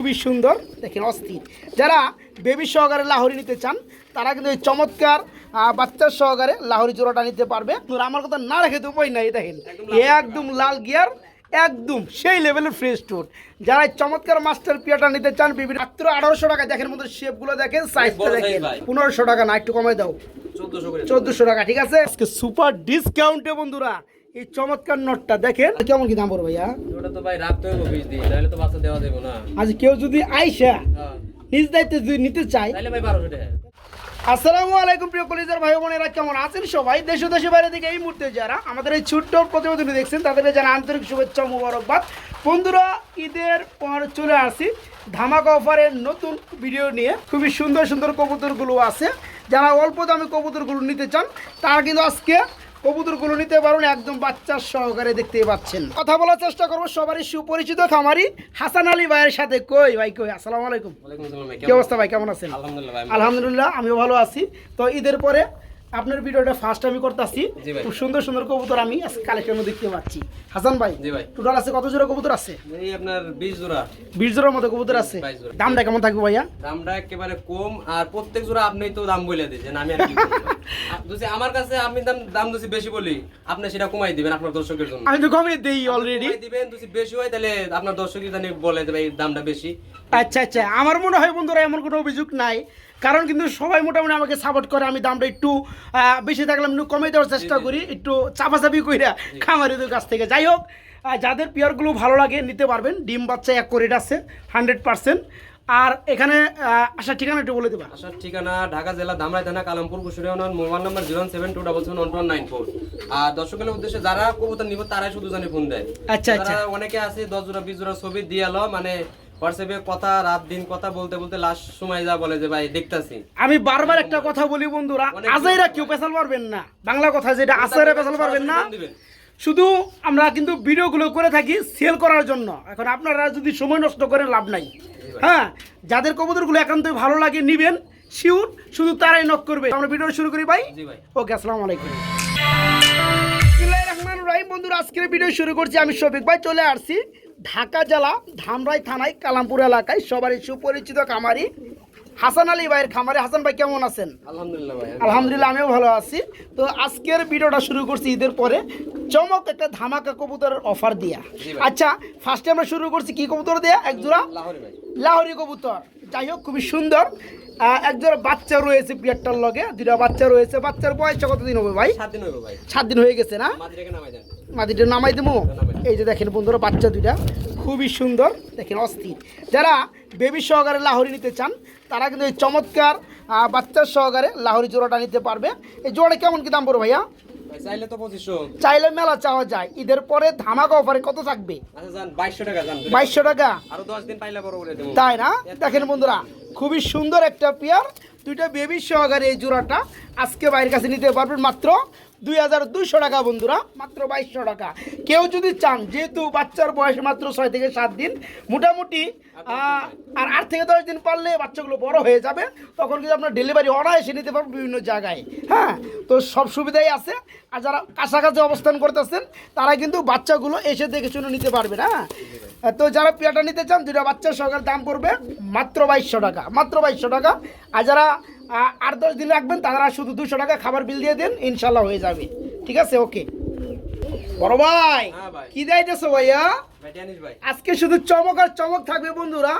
খুবই সুন্দর দেখেন অস্থির। যারা বেবি সহকারে লাহরি নিতে চান তারা কিন্তু এই চমৎকার বাচ্চার সহকারে লাহরি জোড়াটা নিতে পারবে। আমার কথা না রেখে তো উপায় নাই দেখেন। একদম লাল গিয়ার একদম সেই লেভেলের ফ্রেশ টুর যারা এই চমৎকার মাস্টার পিয়াটা নিতে চান বিভিন্ন মাত্র আঠারোশো টাকা দেখেন মধ্যে শেপগুলো দেখেন সাইজটা দেখেন। পনেরোশো টাকা না একটু কমাই দাও। চোদ্দশো টাকা ঠিক আছে? আজকে সুপার ডিসকাউন্টে বন্ধুরা। এই চমৎকার নোটটা দেখেন। কেমন কি দাম পড়বে ভাইয়া? ওটা তো ভাই রাখতে হবে বিশ দিন নাহলে তো বাচ্চা দেওয়া যাবে না। আজ কেউ যদি আইসা হ্যাঁ। নিজ দায়িত্বে যদি নিতে চায়। তাহলে ভাই টাকা। আসসালামু আলাইকুম প্রিয় কলিজার ভাই বোনেরা কেমন আছেন সবাই? দেশ ও দেশের বাইরে থেকে এই মুহূর্তে যারা আমাদের এই ছোট্ট প্রতিবেদনটি দেখছেন তাদেরকে জানা আন্তরিক শুভেচ্ছা ও মুবারকবাদ। বন্ধুরা ঈদের পর চলে আসি। ধামাকা অফারের নতুন ভিডিও নিয়ে। খুবই সুন্দর সুন্দর কবুতরগুলো আছে। যারা অল্প দামে কবুতরগুলো নিতে চান তারা কিন্তু আজকে কবুতরগুলো নিতে পারুন একদম বাচ্চার সহকারে দেখতে পাচ্ছেন। কথা বলার চেষ্টা করব সবারই সুপরিচিত খামারি হাসান আলী ভাইয়ের সাথে। কই ভাই কই? আসসালামু আলাইকুম। কি অবস্থা ভাই কেমন আছেন? আলহামদুলিল্লাহ আলহামদুলিল্লাহ আমিও ভালো আছি। তো ঈদের পরে আপনার ভিডিওটা ফার্স্ট আমি করতেছি। খুব সুন্দর সুন্দর কবুতর আমি কালেকশন দেখতে পাচ্ছি। হাসান ভাই টোটাল আছে কত জোড়া কবুতর আছে? এই আপনার বিশ জোড়া। বিশ জোড়ার মতো কবুতর আছে। দামটা কেমন থাকবে ভাইয়া? দামটা একেবারে কম আর প্রত্যেক জোড়া আপনি তো দাম বলে দিয়েছেন আমি আর কি? যদি আমার কাছে আপনি দাম দাম যদি বেশি বলি আপনি সেটা কমাই দিবেন আপনার দর্শকের জন্য। আমি তো কমিয়ে দিই অলরেডি দিবেন যদি বেশি হয় তাহলে আপনার দর্শকই জানি বলে দেবে এই দামটা বেশি। আচ্ছা আচ্ছা আমার মনে হয় বন্ধুরা এমন কোনো অভিযোগ নাই। কারণ কিন্তু সবাই মোটামুটি আমাকে সাপোর্ট করে আমি দামটা একটু বেশি থাকলে আমি একটু কমে দেওয়ার চেষ্টা করি একটু চাপাচাপি কইরা খামারিদের কাছ থেকে। যাই হোক যাদের পেয়ারগুলো ভালো লাগে নিতে পারবেন ডিম বাচ্চা এক করে আছে হান্ড্রেড পার্সেন্ট আর এখানে আসার ঠিকানা একটু বলে দেবা। আসার ঠিকানা ঢাকা জেলা ধামরাই থানা Kalampur কুশুরিয়ান mobile number zero seven two double seven one two nine four. আর দর্শকের উদ্দেশ্যে যারা কবুতর নিব তারাই শুধু জানি ফোন দেয়। আচ্ছা আচ্ছা। অনেকে আছে দশ জোড়া বিশ জোড়া ছবি দিয়ে মানে হোয়াটসঅ্যাপে কথা রাত দিন কথা বলতে বলতে লাস্ট সময় যা বলে যে ভাই দেখতাছি। আমি বারবার একটা কথা বলি বন্ধুরা আজাইরা কেউ পেশাল পারবেন না। বাংলা কথা যেটা পেশাল পারবেন না শুধু আমরা কিন্তু ভিডিওগুলো করে থাকি সেল করার জন্য। এখন আপনারা যদি সময় নষ্ট করেন লাভ নাই। হ্যাঁ যাদের কবুতরগুলো একান্তই ভালো লাগে নিবেন। শিউর শুধু তারাই নক করবে। আমরা ভিডিও শুরু করি ভাই? ওকে আসসালামু আলাইকুম। রহিম। বন্ধুরা আজকের ভিডিও শুরু করছি আমি শফিক ভাই চলে আসছি। ঢাকা জেলা ধামরাই থানায় কালামপুর এলাকায় সবারই সুপরিচিত খামারি হাসান আলী ভাইয়ের খামারি। হাসান ভাই কেমন আছেন? আলহামদুলিল্লাহ ভাই আলহামদুলিল্লাহ আমিও ভালো আছি। তো আজকের ভিডিওটা শুরু করছি ঈদের পরে। চমক একটা ধামাকা কবুতরের অফার দিয়া। আচ্ছা ফার্স্টে আমরা শুরু করছি কি কবুতর দেয়া? এক জোড়া লাহোরি কবুতর। যাই হোক খুবই সুন্দর। আহ, এক জোড়া বাচ্চা রয়েছে পিয়ারটার লগে। দুটা বাচ্চা রয়েছে। বাচ্চার বয়স কতদিন হবে ভাই? সাত দিন হবে ভাই। সাত দিন হয়ে গেছে না? রেখে নামাই দেবো। এই যে দেখেন বন্ধুরা বাচ্চা দুইটা। খুবই সুন্দর দেখেন অস্থির। যারা বেবি সহকারে লাহরি নিতে চান তারা কিন্তু এই চমৎকার বাচ্চার সহকারে লাহরি জোড়াটা নিতে পারবে। এই জোড়াটা কেমন কি দাম পড়বে ভাইয়া? চাইলে তো পঁচিশশো। চাইলে মেলা চাওয়া যায়। ঈদের পরে ধামাকা অফারে কত থাকবে? আচ্ছা বাইশশো টাকা বাইশশো টাকা? আরও দশ দিন পাইলে বড় করে তাই না? দেখেন বন্ধুরা খুবই সুন্দর একটা পেয়ার দুইটা বেবি সহকারে এই জোড়াটা আজকে বাইরের কাছে নিতে পারবেন মাত্র দুই হাজার দুইশো টাকা বন্ধুরা, মাত্র বাইশশো টাকা। কেউ যদি চান, যেহেতু বাচ্চার বয়স মাত্র ছয় থেকে সাত দিন, মোটামুটি আর আট থেকে দশ দিন পারলে বাচ্চাগুলো বড় হয়ে যাবে, তখন কিন্তু আপনার ডেলিভারি অর্ডার নিতে পারবেন বিভিন্ন জায়গায়। হ্যাঁ তো সব সুবিধাই আছে। আর যারা কাছাকাছি অবস্থান করতেছেন, তারা কিন্তু বাচ্চাগুলো এসে দেখে শুনে নিতে পারবেন হ্যাঁ? তো যারা পেয়াটা নিতে চান দুটা বাচ্চার সহকারে দাম পড়বে মাত্র বাইশশো টাকা, মাত্র বাইশশো টাকা। আর যারা আট দশ দিন রাখবেন তারা শুধু দুশো টাকা খাবার বিল দিয়ে দেন ইনশাল্লাহ হয়ে যাবে। ঠিক আছে ওকে বড় ভাই কি দেয় কি দেয়তেছো ভাইয়া? আজকে শুধু চমক আর চমক থাকবে বন্ধুরা।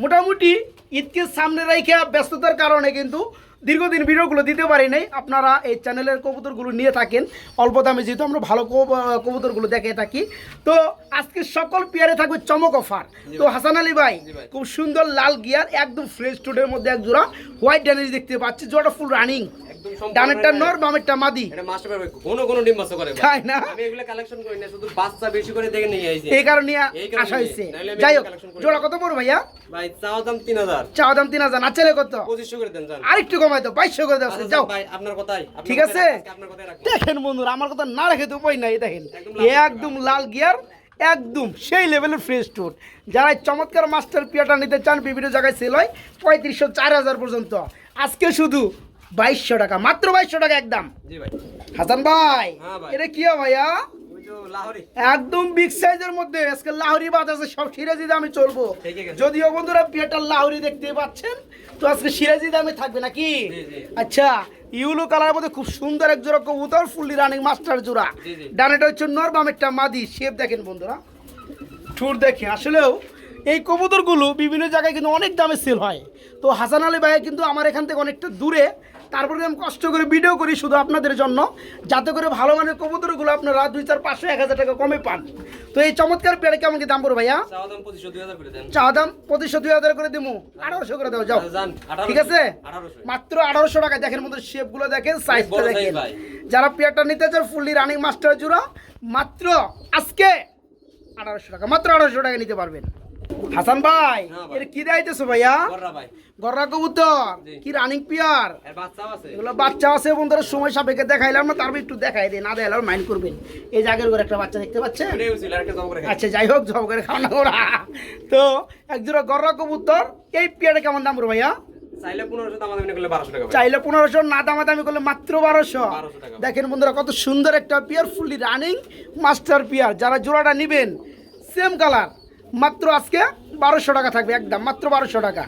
মোটামুটি ঈদকে সামনে রেখে ব্যস্ততার কারণে কিন্তু দীর্ঘদিন ভিডিওগুলো দিতে পারি নাই। আপনারা এই চ্যানেলের কবুতরগুলো নিয়ে থাকেন। অল্প দামে যেহেতু আমরা ভালো কব- কবুতরগুলো দেখে থাকি। তো আজকে সকল পেয়ারে থাকবে চমক অফার। তো হাসান আলী ভাই খুব সুন্দর লাল গিয়ার একদম ফ্রেশ টুডের মধ্যে এক জোড়া হোয়াইট ড্যানেজ দেখতে পাচ্ছি। জোড়া ফুল রানিং ডানেরটা নর বামেরটা মাদি। এটা মাস্টার কোন ডিম বাচ্চা করে। তাই না? আমি এগুলো কালেকশন করি না শুধু বাচ্চা বেশি করে দেখে নিয়ে আইছি এই কারণে হয়েছে যাই হোক জোড়া কত ভাইয়া? ভাই চাও দাম তিন হাজার। চাওয়া দাম তিন হাজার। নাচলে কত? পঁচিশশো করে দেন আরেকটু কমাই দাও করে দাও আচ্ছা, যাও। ভাই আপনার কথাই। ঠিক আছে? আপনার কথাই দেখেন বন্ধুরা আমার কথা না রেখে তো উপায় নাই দেখেন। একদম লাল গিয়ার একদম সেই লেভেলের ফ্রেশ টুর যারা চমৎকার মাস্টার পিয়াটা নিতে চান বিভিন্ন জায়গায় সেল হয় পঁয়ত্রিশশো চার হাজার পর্যন্ত। আজকে শুধু বাইশশো টাকা মাত্র বাইশশো টাকা একদম। ভাই। হাসান ভাই হ্যাঁ এটা কি ভাইয়া? একদম বিগ সাইজের মধ্যে আজকে লাহরি বাদ আছে সব সিরাজি দামে চলবো। যদিও বন্ধুরা পিয়াটার লাহরি দেখতে পাচ্ছেন তো আজকে সিরাজি দামে থাকবে নাকি। আচ্ছা ইউলো কালার মধ্যে খুব সুন্দর এক জোড়া কবুতর ফুললি রানিং মাস্টার জোড়া। ডানেটা হচ্ছে নর বামেরটা মাদি। শেপ দেখেন বন্ধুরা। ঠুর দেখেন আসলেও এই কবুতরগুলো বিভিন্ন জায়গায় কিন্তু অনেক দামে সেল হয়। তো হাসান আলী ভাইয়া কিন্তু আমার এখান থেকে অনেকটা দূরে। তারপরে আমি কষ্ট করে ভিডিও করি শুধু আপনাদের জন্য যাতে করে ভালো মানের কবুতরগুলো আপনারা দুই চার পাঁচশো এক হাজার টাকা কমে পান। তো এই চমৎকার পেয়ারে কেমন কি দাম পড়বে ভাইয়া? চা দাম পঁচিশশো দুই হাজার করে দেবো আঠারোশো করে দাও যাও। যান, 1800 ঠিক আছে? মাত্র আঠারোশো টাকা দেখেন মধ্যে শেপগুলো দেখেন সাইজটা দেখেন। যারা পেয়ারটা নিতে চান ফুললি রানিং মাস্টার জুড়া মাত্র আজকে আঠারোশো টাকা মাত্র আঠারোশো টাকা নিতে পারবেন। হাসান ভাই হ্যাঁ এর কি দাইতেছো ভাইয়া? ভাই। গররা কবুতর। কি রানিং পিয়ার এর বাচ্চাও আছে। এগুলো বাচ্চা আছে বন্ধুরা সময় সাপেক্ষে দেখাইলাম না তারপর একটু দেখাই দিই না দেখাইলে মাইন্ড করবেন। এই জায়গার করে একটা বাচ্চা দেখতে পাচ্ছেন? করে আচ্ছা যাই হোক জব করে খাওয়া ওরা। তো একজোড়া গররা কবুতর এই পেয়ারে কেমন দাম পড়বে ভাইয়া? চাইলে পনেরোশো দাম দামি করলে বারোশো টাকা ভাই। চাইলে পনেরোশো না দামাদামি করলে মাত্র বারোশো। দেখেন বন্ধুরা কত সুন্দর একটা pair fully running master pair. যারা জোড়াটা নেবেন সেম কালার মাত্র আজকে বারোশো টাকা থাকবে একদম মাত্র বারোশো টাকা।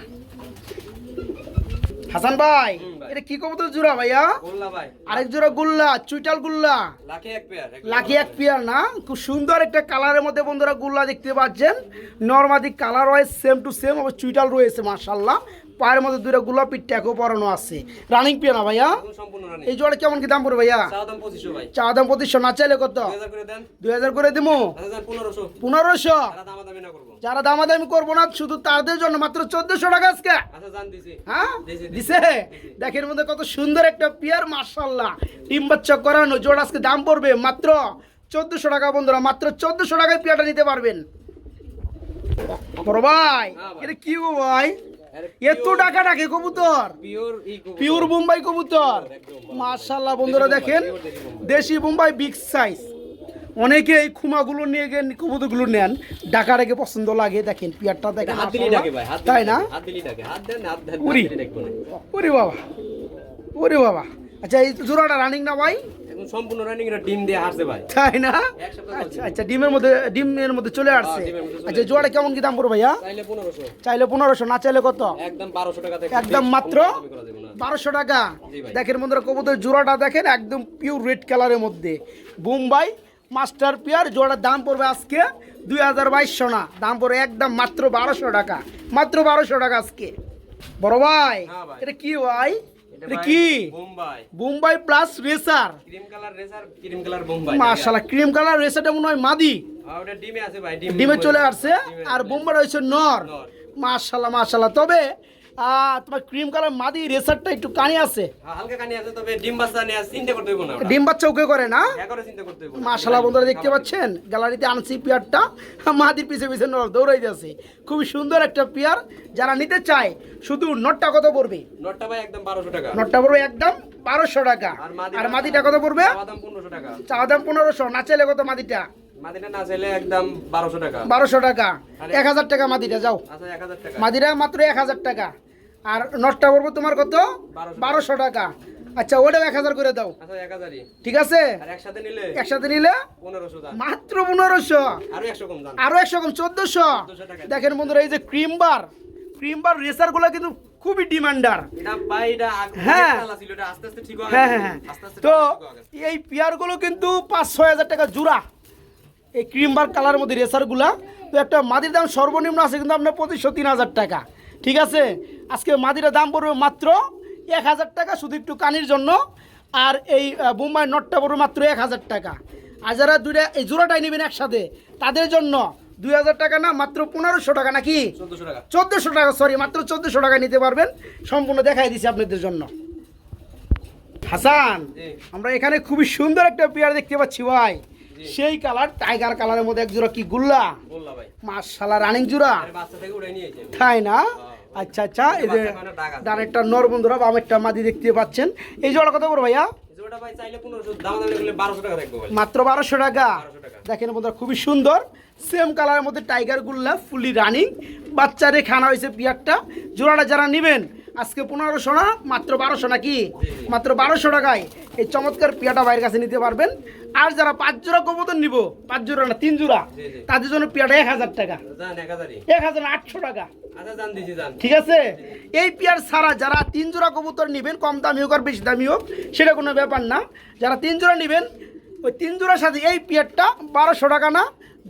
হাসান ভাই এটা কি কবুতর জোড়া ভাইয়া? আরেক জোড়া গুল্লা চুইটাল গুল্লা। লাখি এক পেয়ার এক লাকি এক পিয়ার না? খুব সুন্দর একটা কালারের মধ্যে বন্ধুরা গুল্লা দেখতে পাচ্ছেন। নর্মাদি colour wise same to same আবার চুইটাল রয়েছে মার্শাল্লাহ পায়ের মধ্যে দুইটা গোলাপি ট্যাকও পরানো আছে। রানিং পিয়া না ভাইয়া এই জোড়া কেমন কি দাম পড়বে ভাইয়া? চা দাম পঁচিশশো না চাইলে কত? দুই হাজার করে দিবো পনেরোশো। পনেরোশো? তারা দামা দামি করব। যারা দামাদামি করব না শুধু তাদের জন্য মাত্র চোদ্দশো টাকা আজকে। আচ্ছা হ্যাঁ? দিছি, দেখেন মধ্যে কত সুন্দর একটা পিয়ার মার্শাল্লাহ ডিম বাচ্চা করানো জোড়া আজকে দাম পড়বে মাত্র চোদ্দশো টাকা বন্ধুরা মাত্র চোদ্দশো টাকায় পিয়াটা নিতে পারবেন। বড় ভাই হ্যাঁ ভাই। এটা কি গো ভাই? এত টাকা ডাকে কবুতর? পিওর বোম্বাই কবুতর। মার্শাল্লাহ বন্ধুরা দেখেন দেশি বোম্বাই বিগ সাইজ অনেকে এই খুমাগুলো নিয়ে গিয়ে কবুতরগুলো নেন। ডাকা রেখে পছন্দ লাগে দেখেন পিয়ারটা দেখেন তাই না। ওরে বাবা ওরে বাবা। আচ্ছা এই জোড়াটা রানিং না ভাই? এখন সম্পূর্ণ রানিং এর ডিম দিয়ে হারছে ভাই। তাই না? আচ্ছা আচ্ছা ডিমের মধ্যে ডিমের মধ্যে চলে আসছে। মধ্যে চলে আচ্ছা কেমন কি দাম পড়বে ভাইয়া? চাইলে চাইলে না চাইলে কত? একদম বারোশো টাকা থেকে একদম মাত্র টাকা। দেখেন বন্ধুরা কবুতর জোড়াটা দেখেন একদম পিওর রেড কালারের মধ্যে। বোম্বাই মাস্টার পিয়ার জোড়ার দাম পড়বে আজকে দুই হাজার বাইশশো না। দাম পড়বে একদম মাত্র বারোশো টাকা। মাত্র বারোশো টাকা আজকে। বড় ভাই হ্যাঁ ভাই। এটা কি ভাই? এটা এটা কি? Bombay. Bombay plus racer. Cream colour racer cream colour Bombay. মাশাল্লাহ ক্রিম কালার রেসারটা মনে হয় মাদি। ওটা ডিমে আছে ভাই ডিমে চলে আসছে আর বোম্বাই রয়েছে নর। মাশাল্লাহ মাশাল্লাহ তবে তোমার ক্রিম কালার মাদি রেসারটা একটু কানি আছে। হ্যাঁ, হালকা কানি আছে তবে ডিম বাচ্চা নিয়ে চিন্তা করতে হইব না ডিম বাচ্চা ওকে করে না? একবারে চিন্তা করতে হইব না। মাশাল্লাহ বন্ধুরা দেখতে পাচ্ছেন? গ্যালারিতে আনছি পিয়ারটা। মাদির পিছে পিছে নর দৌড়াই যাচ্ছে খুবই সুন্দর একটা পিয়ার। যারা নিতে চায় শুধু নটটা কত পড়বে? নটটা ভাই একদম বারোশো টাকা। নটটা পড়বে একদম বারোশো টাকা। আর মাদিটা কত পড়বে? চাওয়া দাম পনেরোশো না চাইলে কত মাদিটা? মাদিটা না চাইলে একদম বারোশো টাকা। বারোশো টাকা। এক হাজার টাকা মাদিটা যাও। আচ্ছা মাদিরা মাত্র এক হাজার টাকা। আর নটটা পড়ব তোমার কত? বারোশো। টাকা। আচ্ছা ওটাও এক হাজার করে দাও। আচ্ছা ঠিক আছে? একসাথে নিলে? মাত্র পনেরোশো। আরও একশো কম চোদ্দশো। দেখেন বন্ধুরা এই যে ক্রিম বার ক্রিম বার রেসারগুলো কিন্তু খুবই ডিমান্ডার হ্যাঁ। হয়ে হ্যাঁ হ্যাঁ। হ্যাঁ তো। এই পিয়ারগুলো কিন্তু পাঁচ ছয় হাজার টাকা জোড়া। এই ক্রিম বার কালারের মধ্যে রেসারগুলা তো একটা মাদির দাম সর্বনিম্ন আছে কিন্তু আপনার পঁচিশশো তিন হাজার টাকা। ঠিক আছে? আজকে মাদিরা দাম পড়বে মাত্র এক হাজার টাকা শুধু একটু কানির জন্য। আর এই বোম্বাই নটটা পড়বে মাত্র এক হাজার টাকা। আর যারা দুইটা এই জোড়াটাই নেবেন একসাথে তাদের জন্য দুই হাজার টাকা না মাত্র পনেরোশো টাকা নাকি? চোদ্দশো টাকা। সরি মাত্র চোদ্দোশো টাকা নিতে পারবেন। সম্পূর্ণ দেখাই দিছি আপনাদের জন্য। হাসান আমরা এখানে খুবই সুন্দর একটা পেয়ার দেখতে পাচ্ছি ভাই। সেই কালার টাইগার কালারের মধ্যে এক জোড়া কি গুল্লা? বললা রানিং জোড়া। তাই না? আচ্ছা আচ্ছা এই যে ডান একটা নর বন্ধুরা বামেরটা মাদি দেখতে পাচ্ছেন। এই জোড়া কত করো ভাইয়া? মাত্র বারোশো টাকা। 1200 টাকা। দেখেন বন্ধুরা খুবই সুন্দর। সেম কালারের মধ্যে টাইগার গুল্লা ফুলি রানিং বাচ্চারে খানা হয়েছে পিয়ারটা। জোড়াটা যারা নেবেন আজকে পনেরোশো না মাত্র বারোশো নাকি? মাত্র বারোশো টাকায় এই চমৎকার পিয়াটা বাইরের কাছে নিতে পারবেন। আর যারা পাঁচ জোড়া কবুতর নিব পাঁচ জোড়া না তিন জোড়া। তাদের জন্য পিয়াটা এক হাজার টাকা। এক হাজার আটশো টাকা। আচ্ছা ঠিক আছে? এই পেয়ার ছাড়া যারা তিন জোড়া কবুতর নেবেন কম দামি হোক আর বেশি দামি হোক সেটা কোনো ব্যাপার না। যারা তিন জোড়া নেবেন ওই তিন জোড়ার সাথে এই পেয়ারটা বারোশো টাকা না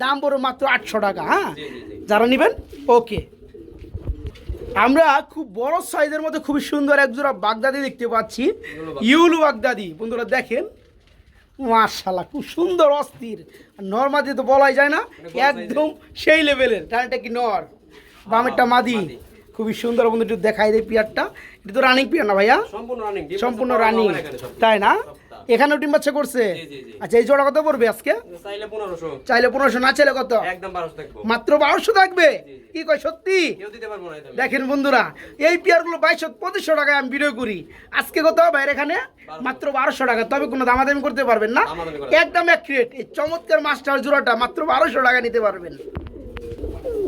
দাম পড়বে মাত্র আটশো টাকা হ্যাঁ? যারা নেবেন ওকে। আমরা খুব বড় সাইজের মধ্যে খুবই সুন্দর এক জোড়া বাগদাদি দেখতে পাচ্ছি। ইউলু বাগদাদি। বন্ধুরা দেখেন মার্শাল্লাহ খুব সুন্দর অস্থির। নর্মাদি তো বলাই যায় না একদম সেই লেভেলের। ডানটা কি নর? বামেরটা মাদি। মাদি। খুবই সুন্দর বন্ধু একটু দেখাই দেয় পিয়ারটা। এটা তো রানিং পিয়ার না ভাইয়া? সম্পূর্ণ রানিং সম্পূর্ণ রানিং তাই না? এখানেও ডিম বাচ্চা করছে। আচ্ছা এই জোড়া কত পড়বে আজকে? চাইলে পনেরোশো। চাইলে পনেরোশো না চাইলে কত? একদম বারোশো থাকব। মাত্র বারোশো থাকবে? কি কয় সত্যি। দেখেন বন্ধুরা এই পেয়ারগুলো বাইশশো পঁচিশশো টাকায় আমি ভিডিও করি। আজকে কত বাইরে এখানে? মাত্র বারোশো টাকা। তবে কোনো দামাদামি করতে পারবেন না। একদম এক ক্রেট এই চমৎকার মাস্টার জোড়াটা মাত্র বারোশো টাকা নিতে পারবেন।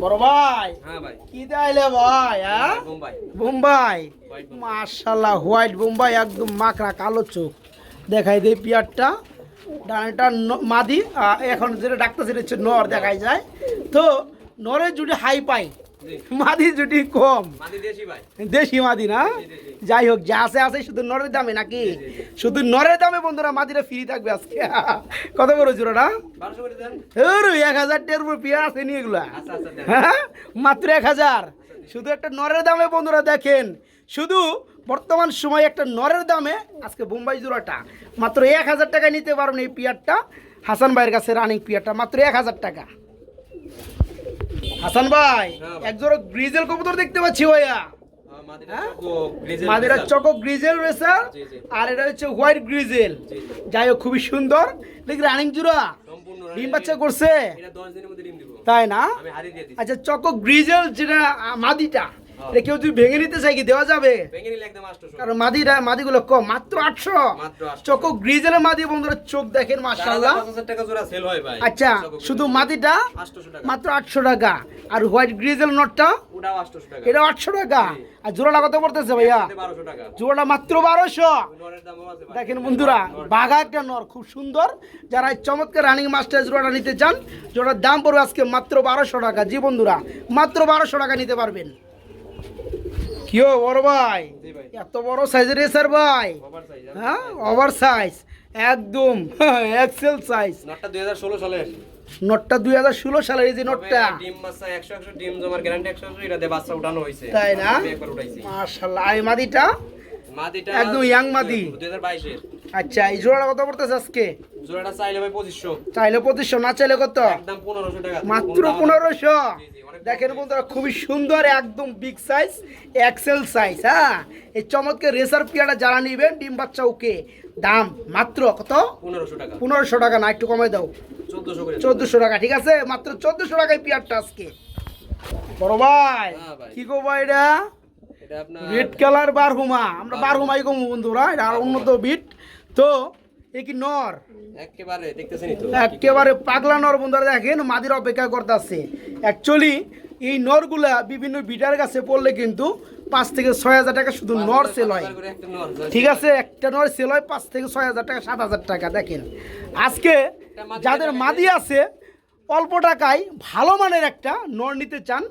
বড় ভাই হ্যাঁ কি দেখাইলে ভাই হ্যাঁ? বোম্বাই। বোম্বাই। হোয়াইট বোম্বাই। মার্শাল্লাহ হোয়াইট বোম্বাই একদম মাকড়া কালো চোখ। দেখাই দেয় পিয়ারটা। ডানটা ন- মাদি এখন যেটা ডাক্তার সেটা হচ্ছে নর দেখাই যায়। তো নরের জুটি হাই পাই মাদি জুটি কম। দেশি মাদি না? যাই হোক যা আছে আছে শুধু নরের দামে নাকি? শুধু নরের দামে বন্ধুরা মাদিরা ফ্রি থাকবে আজকে। কত করে করে দেন। এক হাজার টের উপর পেয়ার আছে নি এগুলা। আচ্ছা আচ্ছা হ্যাঁ মাত্র এক হাজার। শুধু একটা নরের দামে বন্ধুরা দেখেন। শুধু বর্তমান সময় একটা নরের দামে আজকে বোম্বাই জোড়াটা। মাত্র এক হাজার টাকায় নিতে পারবেন এই পিয়ারটা। হাসান ভাইয়ের কাছে রানিং পিয়ারটা মাত্র এক হাজার টাকা। হাসান ভাই হ্যাঁ। এক জোড়া গ্রিজেল কবুতর দেখতে পাচ্ছি ভাইয়া। মাদিরা হ্যাঁ? চকো, গ্রিজেল মাদেরা রেসার। চকো গ্রিজেল জি, জি। আর এটা হচ্ছে হোয়াইট গ্রিজেল। যাই হোক খুবই সুন্দর। দেখি রানিং জোড়া। সম্পূর্ণ ডিম বাচ্চা করছে? তাই না? আচ্ছা চকো গ্রিজেল যেটা মাদিটা। হ্যাঁ। এটা কেউ যদি ভেঙে নিতে চাই কি দেওয়া যাবে? ভেঙে নিলে একদম কারণ মাদিরা মাদিগুলো কম মাত্র আটশো। চকো গ্রিজেলের মাদি বন্ধুরা চোখ দেখেন মাশাআল্লাহ। টাকা জোড়া সেল হয় ভাই। আচ্ছা শুধু মাদিটা? মাত্র আটশো টাকা। আর হোয়াইট গ্রিজেল নটটা? এটা আটশো টাকা। আর জোড়াটা কত পড়তেছে ভাইয়া? জোড়াটা মাত্র বারোশো। দেখেন বন্ধুরা বাঘা একটা নর খুব সুন্দর। যারা এই চমৎকার রানিং মাস্টার জোড়াটা নিতে চান জোড়ার দাম পড়বে আজকে মাত্র বারোশো টাকা। জি বন্ধুরা মাত্র বারোশো টাকা নিতে পারবেন। কিও বড় ভাই? এত বড় সাইজের এসার ভাই? ওভার সাইজ হ্যাঁ ওভার সাইজ একদম এক্সেল সাইজ নটটা দুই হাজার ষোলো সালের। নোটটা দুই হাজার ষোলো সালের এই যে নোটটা ডিম বাচ্চা একশো একশো ডিম জমার গ্যারান্টি একশো একশো বাচ্চা উঠানো হয়েছে। তাই না? মার্শাল্লাহ এই মাদিটা? মাদিটা একদম young মাদি। দুই হাজার বাইশের। আচ্ছা এই জোড়াটা কত পড়তেছে আজকে? জোড়াটা চাইলে ভাই পঁচিশশো। চাইলে পঁচিশশো না চাইলে কত? একদম পনেরোশো টাকা। মাত্র পনেরোশো। দেখেন বন্ধুরা খুবই সুন্দর একদম বিগ সাইজ এক্সেল সাইজ হ্যাঁ? এই চমৎকার রেসার পিয়াটা যারা নিবেন ডিম বাচ্চা ওকে দাম মাত্র কত? পনেরোশো টাকা। পনেরোশো টাকা না একটু কমাই দাও। চোদ্দশো টাকা ঠিক আছে? মাত্র চোদ্দশো টাকায় পিয়ারটা আজকে। বড় ভাই হ্যাঁ কি কো ভাই এটা? এটা রেড কালার বারহুমা। আমরা বারহুমাই কম বন্ধুরা এটা আর উন্নত বিট তো এ কি নর? একেবারে দেখতেছেনই তো। একেবারে পাগলা নর বন্ধুরা দেখেন মাদির অপেক্ষা করতেছে। অ্যাকচুয়ালি এই নরগুলা বিভিন্ন বিটার কাছে পড়লে কিন্তু পাঁচ থেকে ছয় হাজার টাকা শুধু সেল হয়। নর, ঠিক আছে একটা নর সেল হয় পাঁচ থেকে ছয় হাজার টাকা সাত হাজার টাকা দেখেন। আজকে যাদের মাদি আছে অল্প টাকায় ভালো মানের একটা নর নিতে চান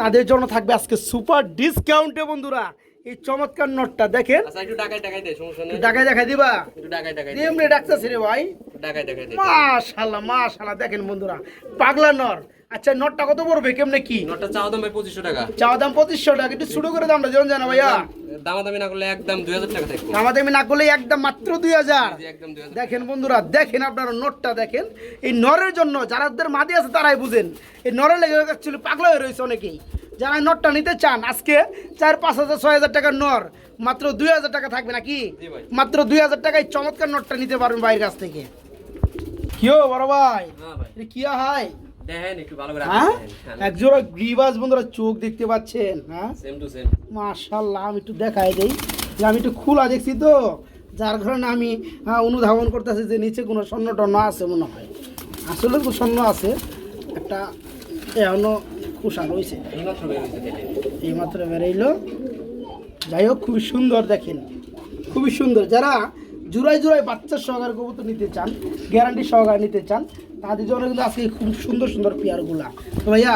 তাদের জন্য থাকবে আজকে সুপার ডিসকাউন্টে বন্ধুরা। এই চমৎকার নটটা দেখেন। আচ্ছা একটু টাকায় টাকায় দেয় সমস্যা নেই। টাকায় দেখা দিবা? এমনি ডাকতেছে রে ভাই। মাশাল্লাহ মাশাল্লাহ দেখেন বন্ধুরা পাগলা নর। আচ্ছা নটটা কত পড়বে? কেমনে কি? নটটা চাওয়া দাম ভাই পঁচিশশো টাকা। চাওয়া দাম পঁচিশশো টাকা একটু শুরু করে দামটা যেমন জানা ভাইয়া। দামাদামি না করলে একদম দুই হাজার টাকা থাকব। আমাদের না করলে একদম মাত্র দুই হাজার। দেখেন বন্ধুরা দেখেন আপনারা নোটটা দেখেন। এই নরের জন্য যারাদের মাদি আছে তারাই বুঝেন। এই নরের লেগে অ্যাকচুয়ালি পাগলা হয়ে রয়েছে অনেকেই। যারা নোটটা নিতে চান আজকে চার পাঁচ হাজার ছয় হাজার টাকার নর মাত্র দুই হাজার টাকা থাকবে নাকি? মাত্র দুই হাজার টাকায় চমৎকার নোটটা নিতে পারবেন বাইরের কাছ থেকে। কিও বড় ভাই? হ্যাঁ? করে হ্যাঁ? গ্রিবাস বন্ধুরা চোখ দেখতে পাচ্ছেন হ্যাঁ? মাশাল্লাহ আমি একটু দেখাই দেই। যে আমি একটু খোলা দেখছি তো যার কারণে আমি অনুধাবন করতেছি যে নিচে কোনো স্বর্ণ টর্ণ আছে মনে হয়। আসলে তো স্বর্ণ আছে একটা এখনও খুশা রয়েছে। দেখেন। এইমাত্র বেরোইলো যাই হোক খুবই সুন্দর দেখেন। খুবই সুন্দর। যারা জুড়াই জুড়াই বাচ্চার সহকারে কবুতর নিতে চান গ্যারান্টি সহকারে নিতে চান তাদের জন্য কিন্তু আজকে খুব সুন্দর সুন্দর পেয়ারগুলা তো ভাইয়া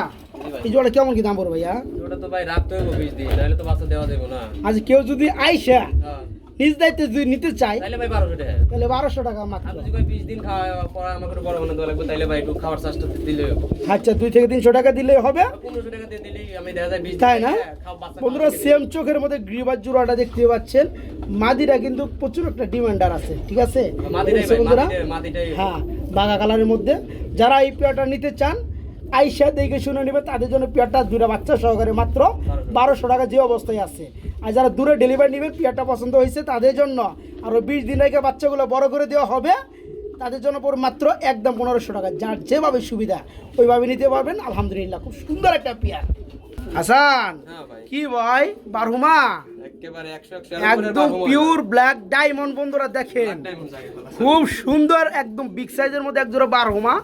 এই জোড়া কেমন কি দাম পড়বে ভাইয়া? ওটা তো ভাই রাখতে হবে বিশ দিন নাহলে তো বাচ্চা দেওয়া যাবে না। আজ কেউ যদি আইসা হ্যাঁ। নিজ দায়িত্বে যদি নিতে চায় তাহলে ভাই বারোশো টাকা। তাহলে বারোশো টাকা মাত্র। আপনি যদি ভাই বিশ দিন খাওয়া পরে আমাকে বড় মনে দেওয়া লাগবে তাহলে ভাই একটু খাওয়ার চাষটা দিলে আচ্ছা দুই থেকে তিনশো টাকা দিলে হবে। পনেরোশো টাকা দিয়ে দিলেই আমি দেখা যায় বিশ তাই না? বন্ধুরা সেম চোখের মধ্যে গ্রিবার জোড়াটা দেখতে পাচ্ছেন। মাদিরা কিন্তু প্রচুর একটা ডিমান্ডার আছে ঠিক আছে? বন্ধুরা? হ্যাঁ বাঘা কালারের মধ্যে। যারা এই পেয়ারটা নিতে চান আইসা দেখে শুনে নেবে তাদের জন্য পেয়ারটা দুটা বাচ্চা সহকারে মাত্র বারোশো টাকা যে অবস্থায় আছে। আর যারা দূরে ডেলিভারি নেবেন পেয়ারটা পছন্দ হয়েছে তাদের জন্য। আর আরও বিশ দিন রেখে বাচ্চাগুলো বড় করে দেওয়া হবে তাদের জন্য পর মাত্র একদম পনেরোশো টাকা। যার যেভাবে সুবিধা ওইভাবে নিতে পারবেন। আলহামদুলিল্লাহ খুব সুন্দর একটা পেয়ার। হাসান হ্যাঁ কি ভাই? বারহুমা? একদম পিওর ব্ল্যাক ডায়মন্ড বন্ধুরা দেখেন। খুব সুন্দর একদম বিগ সাইজের মধ্যে এক জোড়া বারহুমা।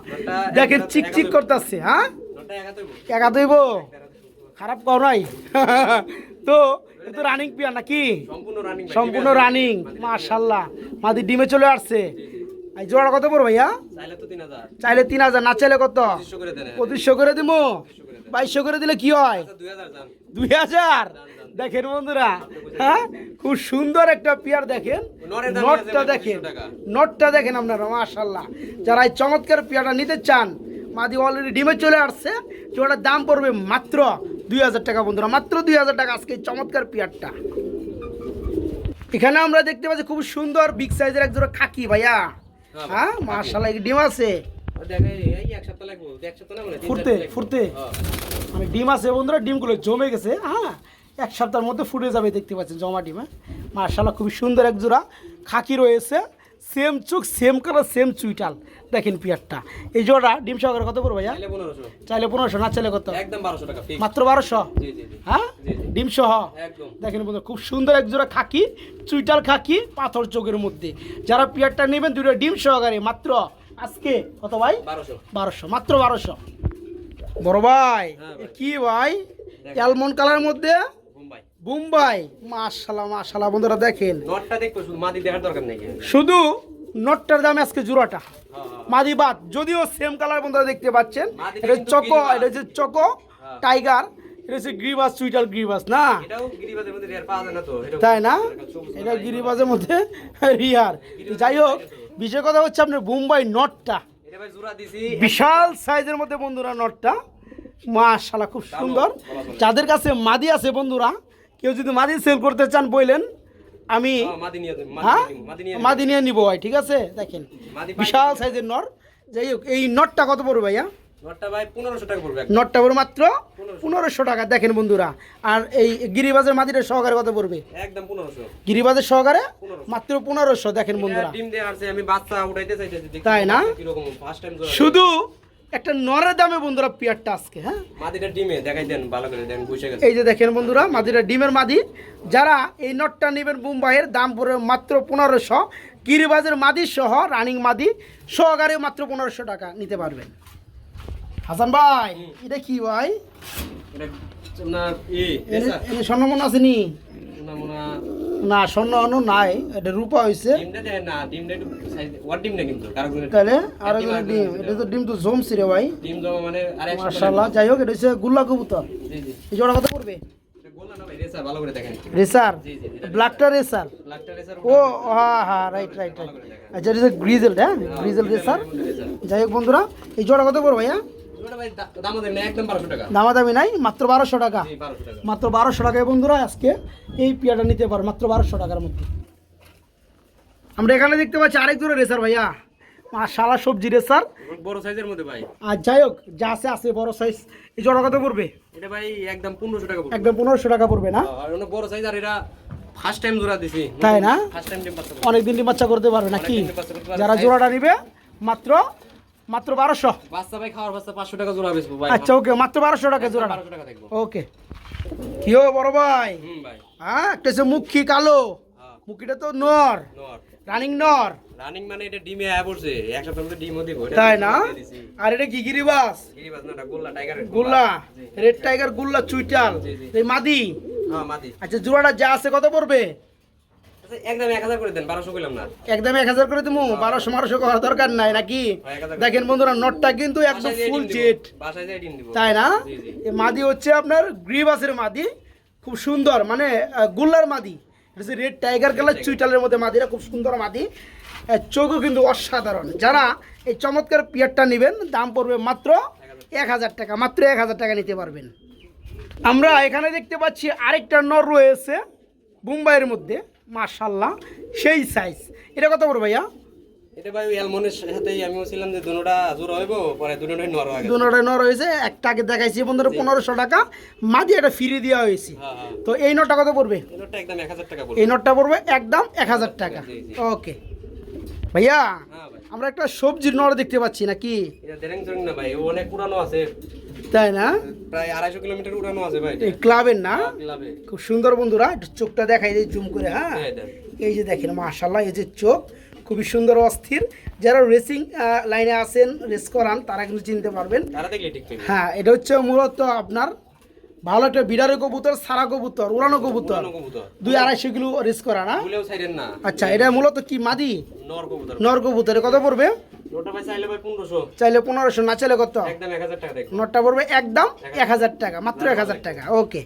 দেখেন চিকচিক করতেছে হ্যাঁ? একা দইব খারাপ কর নাই। তো? তো রানিং পিয়া নাকি? সম্পূর্ণ রানিং মাশাল্লাহ মাদি ডিমে চলে আসছে। এই জোড়া কত পড়ো ভাইয়া? চাইলে তো তিন হাজার। না চাইলে কত? পঁচিশশো করে দিব বাইশশো করে দিলে কি হয়? দুই হাজার দেখেন বন্ধুরা হ্যাঁ? খুব সুন্দর একটা পেয়ার দেখেন। নটটা দেখেন। নটটা দেখেন আপনারা মাশাল্লাহ যারা এই চমৎকার পেয়ারটা নিতে চান মাদি অলরেডি ডিমে চলে আসছে। যেটার দাম পড়বে মাত্র দুই হাজার টাকা বন্ধুরা মাত্র দুই হাজার টাকা আজকে চমৎকার পেয়ারটা। এখানে আমরা দেখতে পাচ্ছি খুব সুন্দর বিগ সাইজের এক জোড়া খাকি ভাইয়া। হ্যাঁ, হ্যাঁ মাশাল্লাহ ডিম আছে। ফুটতে। ফুটতে। হ্যাঁ। মানে ডিম আছে বন্ধুরা ডিমগুলো জমে গেছে হ্যাঁ। এক সপ্তাহের মধ্যে ফুটে যাবে দেখতে পাচ্ছেন জমা ডিম হ্যাঁ। মার্শাল্লাহ খুবই সুন্দর এক জোড়া খাকি রয়েছে। সেম চোখ সেম কালার সেম চুইটাল। দেখেন পিয়ারটা। এই জোড়া ডিম সহকারে কত পড়বে ভাইয়া? চাইলে পনেরোশো। না চাইলে কত? একদম বারোশো টাকা মাত্র বারোশো? হ্যাঁ। ডিম সহ? দেখেন বন্ধু খুব সুন্দর এক জোড়া খাকি চুইটাল খাকি পাথর চোখের মধ্যে। যারা পিয়ারটা নেবেন দুটো ডিম সহকারে মাত্র আজকে কত ভাই? বারোশো। মাত্র বারোশো। বড় ভাই হ্যাঁ। কি ভাই? অ্যালমন্ড কালারের মধ্যে? বুম্বাই। মাশাল্লাহ মাশাল্লাহ বন্ধুরা দেখেন। নটটা দেখব শুধু মাদি দেখার দরকার নেই। শুধু নটটার দাম আজকে জোড়াটা। হ্যাঁ। মাদি বাদ যদিও সেম কালার বন্ধুরা দেখতে পাচ্ছেন। এটা চকো এটা হচ্ছে চকো। টাইগার এটা হচ্ছে গ্রিবাস সুইটাল গ্রিবাস না? তাই না? এটা কালার। মধ্যে রিয়ার যাই হোক বিষয় কথা হচ্ছে আপনার বোম্বাই নটটা। বিশাল সাইজের মধ্যে বন্ধুরা নটটা। মাশাল্লাহ খুব সুন্দর। যাদের কাছে মাদি আছে বন্ধুরা কেউ যদি মাদি সেল করতে চান বললেন আমি হ্যাঁ, মাদি নিয়ে হ্যাঁ? নিবো, মাদি নিয়ে নিবো। ভাই ঠিক আছে? দেখেন বিশাল সাইজের নর। যাই হোক এই নটটা কত পড়বে ভাইয়া? নটটা পড়বে মাত্র পনেরোশো। টাকা। দেখেন বন্ধুরা আর এই গিরিবাজের মাদিটা সহকারে কত পড়বে? একদম পনেরোশো। গিরিবাজের সহকারে? মাত্র পনেরোশো দেখেন বন্ধুরা। তাই না? শুধু একটা নরের দামে বন্ধুরা পিয়ারটা আজকে হ্যাঁ? মাদিটা ডিমে দেখাই দেন ভালো করে দেন বুঝে গেছে। এই যে দেখেন বন্ধুরা মাদিরা ডিমের মাদি। যারা এই নটটা নেবেন মুম্বাইয়ের দাম পড়বে মাত্র পনেরোশো। গিরিবাজের মাদি সহ রানিং মাদি সহকারে মাত্র পনেরোশো টাকা নিতে পারবেন। হাসান ভাই এটা কি ভাই? এটা আপনার ই এনে এনে স্বর্ণ আসেনি না স্বর্ণ অন্য নাই এটা রূপা হয়েছে তাহলে আর ডিম এটা তো ডিম তো জমছি রে ভাই। জমা মানে মার্শাল্লাহ যাই হোক এটা হচ্ছে গুল্লা কবুতর। এই জোড়া কত পড়বে? এটা গোল না ভাই রেসা ভালো করে দেখেন রেসার? জি জি এটা ব্ল্যাকটা রেসার। ও হ্যাঁ হ্যাঁ রাইট রাইট রাইট আচ্ছা এটা গ্রিজেল হ্যাঁ? গ্রিজেল রেসার যাই হোক বন্ধুরা এই জোড়া কত পড়বে ভাইয়া? ওটা ভাই দা- দাম দেন না একদম 1200 টাকা। দামাদামি নাই মাত্র বারোশো টাকা। জি 1200 টাকা। মাত্র বারোশো টাকায় বন্ধুরা আজকে এই পিয়াটা নিতে পারো মাত্র বারোশো টাকার মধ্যে। আমরা এখানে দেখতে পাচ্ছি আরেক জোড়া রেসার ভাইয়া। শালা সবজি রেসার। বড় সাইজের মধ্যে ভাই। আর যাই হোক যা আছে আছে বড় সাইজ। এই জোড়া কত পড়বে? এটা ভাই একদম 1500 টাকা একদম পনেরোশো টাকা পড়বে না? বড় সাইজ আর এটা ফার্স্ট টাইম জোড়া দিছি। তাই না? ফার্স্ট টাইম অনেক দিন বাচ্চা করতে পারবে নাকি। যারা জোড়াটা নিবে মাত্র মাত্র বারোশো? বাচ্চা ভাই খাওয়ার বাচ্চা 500 টাকা জোড়া বেচবো ভাই। আচ্ছা ওকে মাত্র বারোশো টাকা 1200 টাকা দেখব। ওকে কি হো বড় ভাই? হ্যাঁ একটা হচ্ছে মুখী কালো। হ্যাঁ। মুখিটা তো নর। রানিং নর। রানিং মানে এটা ডিমে আয়া পড়ছে। এক সপ্তাহের মধ্যে ডিমও দিব। তাই না? আর এটা কি গিরিবাস? গিরিবাজ না গোল্লা টাইগারের গুল্লা। Red tiger গুল্লা চুইটাল। এই মাদি? হ্যাঁ মাদি। আচ্ছা জোড়াটা যা আছে কত পড়বে? একদম করে দেন না। একদম করার দরকার নাই নাকি। দেখেন বন্ধুরা নটটা কিন্তু একদম ফুল জেট বাসায় যেয়ে ডিম দিব। তাই না। এই মাদি হচ্ছে আপনার গ্রিবাসের মাদি খুব সুন্দর মানে গুল্লার মাদি। রেড টাইগার কালার চুইটালের মধ্যে মাদিরা খুব সুন্দর মাদি। চোখও কিন্তু অসাধারণ। যারা এই চমৎকার পিয়ারটা নেবেন দাম পড়বে মাত্র এক হাজার টাকা মাত্র এক হাজার টাকা নিতে পারবেন। আমরা এখানে দেখতে পাচ্ছি আরেকটা নর রয়েছে মুম্বাইয়ের মধ্যে। মার্শাল্লাহ সেই সাইজ এটা কত পড়বে ভাইয়া? এটা ভাই অ্যালমনের সাথেই আমি বলছিলাম যে দুটোটা জোর হইব পরে দুটোটাই নর হয়ে গেছে। দুটোটা নর হয়েছে একটা আগে দেখাইছি বন্ধুরা পনেরোশো টাকা। মাদি একটা ফ্রি দেওয়া হয়েছে। হ্যাঁ হ্যাঁ। তো এই নোটটা কত পড়বে? এই নোটটা একদম এক হাজার টাকা এই নোটটা পড়বে একদম এক হাজার টাকা। ওকে ভাইয়া হ্যাঁ আমরা একটা সবজির নড় দেখতে পাচ্ছি নাকি? এটা না ভাই অনেক পুরানো আছে। তাই না? প্রায় আড়াইশো কিলোমিটার উড়ানো আছে ভাই ক্লাবের না? খুব সুন্দর বন্ধুরা চোখটা দেখাই দিই জুম করে হ্যাঁ? হ্যাঁ, এই যে দেখেন মাশাল্লাহ এই যে চোখ খুবই সুন্দর অস্থির। যারা রেসিং লাইনে আছেন রেস করান তারা কিন্তু চিনতে পারবেন। হ্যাঁ এটা হচ্ছে মূলত আপনার ভালো একটা বিড়ারে কবুতর সারা কবুতর উড়ানো কবুতর। দুই আড়াইশো কিলো রেস করা না? আচ্ছা এটা মূলত কি মাদি? নর কবুতর। কত পড়বে? চাইলে পনেরোশো। না চাইলে কত? নোটটা পড়বে একদম এক হাজার টাকা মাত্র এক হাজার টাকা ওকে।